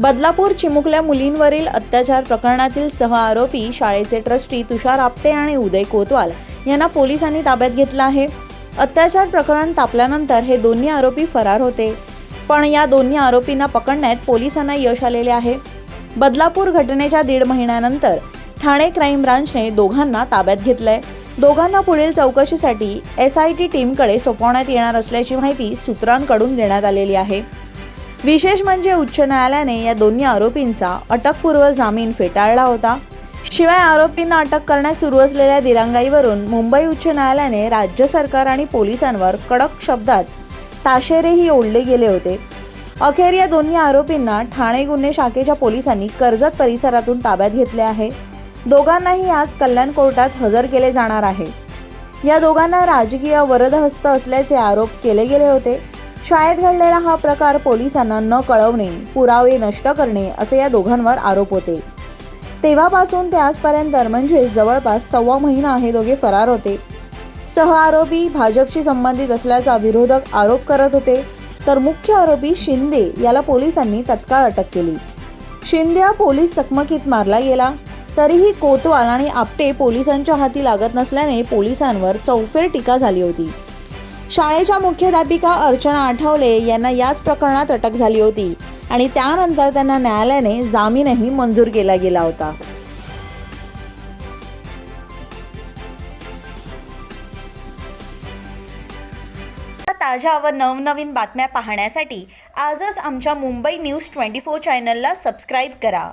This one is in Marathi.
बदलापूर चिमुकल्या मुलींवरील अत्याचार प्रकरणातील सह आरोपी शाळेचे ट्रस्टी तुषार आपटे आणि उदय कोतवाल यांना पोलिसांनी ताब्यात घेतलं आहे. अत्याचार प्रकरण तापल्यानंतर हे दोन्ही आरोपी फरार होते. पण या दोन्ही आरोपींना पकडण्यात पोलिसांना यश आलेले आहे. बदलापूर घटनेच्या दीड महिन्यानंतर ठाणे क्राईम ब्रांचने दोघांना ताब्यात घेतलंय. दोघांना पुढील चौकशीसाठी एस आय टी टीमकडे सोपवण्यात येणार असल्याची माहिती सूत्रांकडून देण्यात आलेली आहे. विशेष म्हणजे उच्च न्यायालयाने या दोन्ही आरोपींचा अटकपूर्व जामीन फेटाळला होता. शिवाय आरोपींना अटक करण्यात सुरू असलेल्या दिरांगाईवरून मुंबई उच्च न्यायालयाने राज्य सरकार आणि पोलिसांवर कडक शब्दात ताशेरेही ओढले गेले होते. अखेर या दोन्ही आरोपींना ठाणे गुन्हे शाखेच्या पोलिसांनी कर्जत परिसरातून ताब्यात घेतले आहे. दोघांनाही आज कल्याण कोर्टात हजर केले जाणार आहे. या दोघांना राजकीय वरदहस्त असल्याचे आरोप केले गेले होते. शाळेत घडलेला हा प्रकार पोलिसांना न कळवणे पुरावे नष्ट करणे असे या दोघांवर आरोप होते. तेव्हापासून ते आजपर्यंत म्हणजे जवळपास सव्वा महिना हे दोघे फरार होते. सह आरोपी भाजपशी संबंधित असल्याचा विरोधक आरोप करत होते. तर मुख्य आरोपी शिंदे याला पोलिसांनी तत्काळ अटक केली. शिंदे हा पोलीस चकमकीत मारला गेला. तरीही कोतवाल आणि आपटे पोलिसांच्या हाती लागत नसल्याने पोलिसांवर चौफेर टीका झाली होती. शाळेच्या मुख्याध्यापिका अर्चना आठवले यांना याच प्रकरणात अटक झाली होती. आणि त्यानंतर त्यांना न्यायालयाने जामीनही मंजूर केला गेला होता. ताज्या व नवनवीन बातम्या पाहण्यासाठी आजच आमच्या मुंबई न्यूज ट्वेंटी फोर चॅनलला सबस्क्राईब करा.